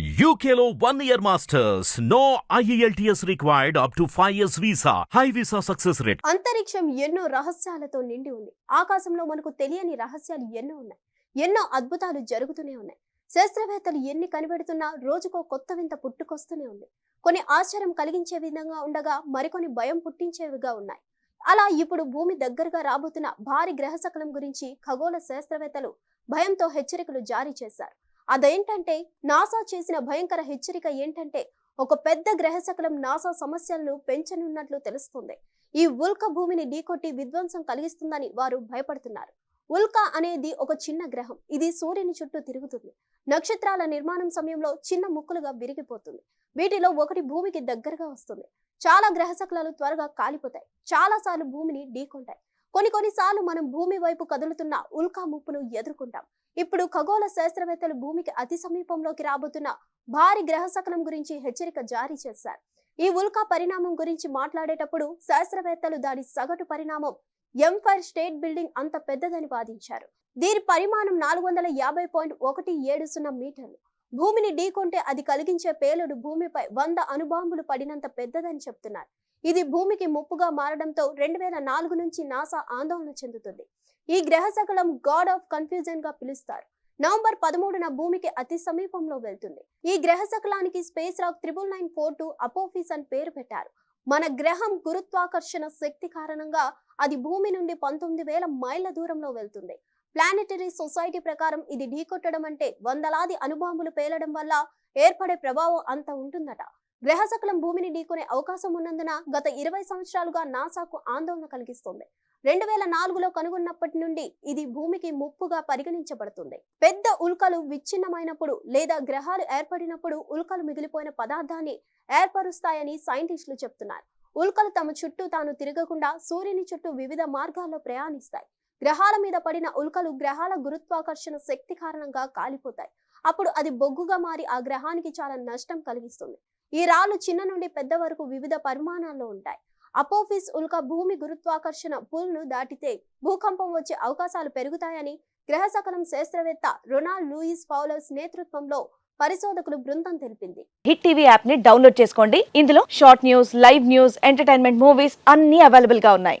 యూకేలో one year masters no IELTS required up to five years visa high visa success rate అంతరిక్షం ఎన్నో రహస్యాలతో నిండి ఉంది. ఆకాశంలో మనకు తెలియని రహస్యాలు ఎన్నో ఉన్నాయి. ఎన్నో అద్భుతాలు జరుగుతూనే ఉన్నాయి. శాస్త్రవేత్తలు ఎన్ని కనిపెడుతున్నా రోజుకో కొత్త వింత పుట్టుకొస్తూనే ఉంది. కొన్ని ఆశ్చర్యం కలిగించే విధంగా ఉండగా మరికొన్ని భయం పుట్టించేవిగా ఉన్నాయి. అలా ఇప్పుడు భూమి దగ్గరగా రాబోతున్న భారీ గ్రహశకలం గురించి ఖగోళ శాస్త్రవేత్తలు భయంతో హెచ్చరికలు జారీ చేశారు. అదేంటంటే నాసా చేసిన భయంకర హెచ్చరిక ఏంటంటే ఒక పెద్ద గ్రహశకలం నాసా సమస్యలను పెంచనున్నట్లు తెలుస్తుంది. ఈ ఉల్క భూమిని ఢీకొట్టి విధ్వంసం కలిగిస్తుందని వారు భయపడుతున్నారు. ఉల్కా అనేది ఒక చిన్న గ్రహం. ఇది సూర్యుని చుట్టూ తిరుగుతుంది. నక్షత్రాల నిర్మాణం సమయంలో చిన్న ముక్కలుగా విరిగిపోతుంది. వీటిలో ఒకటి భూమికి దగ్గరగా వస్తుంది. చాలా గ్రహశకలాలు త్వరగా కాలిపోతాయి. చాలా సార్లు భూమిని ఢీకొంటాయి. కొన్ని కొన్నిసార్లు మనం భూమి వైపు కదులుతున్న ఉల్కా ముప్పును ఎదుర్కొంటాం. ఇప్పుడు ఖగోళ శాస్త్రవేత్తలు భూమికి అతి సమీపంలోకి రాబోతున్న భారీ గ్రహశకలం గురించి హెచ్చరిక జారీ చేశారు. ఈ ఉల్కా పరిణామం గురించి మాట్లాడేటప్పుడు శాస్త్రవేత్తలు దాని సగటు పరిణామం ఎంఫైర్ స్టేట్ బిల్డింగ్ అంత పెద్దదని వాదించారు. దీని పరిమాణం నాలుగు వందల యాభై పాయింట్ ఒకటి ఏడు సున్నా మీటర్లు. భూమిని ఢీకొంటే అది కలిగించే పేలుడు భూమిపై వంద అణుబాంబులు పడినంత పెద్దదని చెప్తున్నారు. ఇది భూమికి ముప్పుగా మారడంతో రెండు వేల నాలుగు నుంచి నాసా ఆందోళన చెందుతుంది. ఈ గ్రహశకలం గాడ్ ఆఫ్ కన్ఫ్యూజన్గా పిలుస్తారు. నవంబర్ పదమూడున భూమికి అతి సమీపంలో వెళ్తుంది. ఈ గ్రహశకలానికి space rock triple nine four two Apophis అని పేరు పెట్టారు. మన గ్రహం గురుత్వాకర్షణ శక్తి కారణంగా అది భూమి నుండి పంతొమ్మిది వేల మైళ్ళ దూరంలో వెళ్తుంది. ప్లానెటరీ సొసైటీ ప్రకారం ఇది ఢీకొట్టడం అంటే వందలాది అణుబాంబులు పేలడం వల్ల ఏర్పడే ప్రభావం అంత ఉంటుందట. గ్రహశకలం భూమిని ఢీకొనే అవకాశం ఉన్నందున గత ఇరవై సంవత్సరాలుగా నాసాకు ఆందోళన కలిగిస్తుంది. రెండు వేల నాలుగులో కనుగొన్నప్పటి నుండి ఇది భూమికి ముప్పుగా పరిగణించబడుతుంది. పెద్ద ఉల్కలు విచ్ఛిన్నమైనప్పుడు లేదా గ్రహాలు ఏర్పడినప్పుడు ఉల్కలు మిగిలిపోయిన పదార్థాన్ని ఏర్పరుస్తాయని సైంటిస్టులు చెప్తున్నారు. ఉల్కలు తమ చుట్టూ తాను తిరగకుండా సూర్యుని చుట్టూ వివిధ మార్గాల్లో ప్రయాణిస్తాయి. గ్రహాల మీద పడిన ఉల్కలు గ్రహాల గురుత్వాకర్షణ శక్తి కారణంగా కాలిపోతాయి. అప్పుడు అది బొగ్గుగా మారి ఆ గ్రహానికి చాలా నష్టం కలిగిస్తుంది. ఈ రాళ్ళు చిన్న నుండి పెద్ద వరకు వివిధ పరిమాణాల్లో ఉంటాయి. అపోఫిస్ ఉల్క భూమి గురుత్వాకర్షణ పుల్ను దాటితే భూకంపం వచ్చే అవకాశాలు పెరుగుతాయని గ్రహశకలం శాస్త్రవేత్త రొనాల్డ్ లూయిస్ ఫౌలర్స్ నేతృత్వంలో పరిశోధకులు బృందం తెలిపింది. హిట్ టీవీ యాప్ని డౌన్లోడ్ చేసుకోండి. ఇందులో short news live news entertainment movies అన్ని అవైలబుల్గా ఉన్నాయి.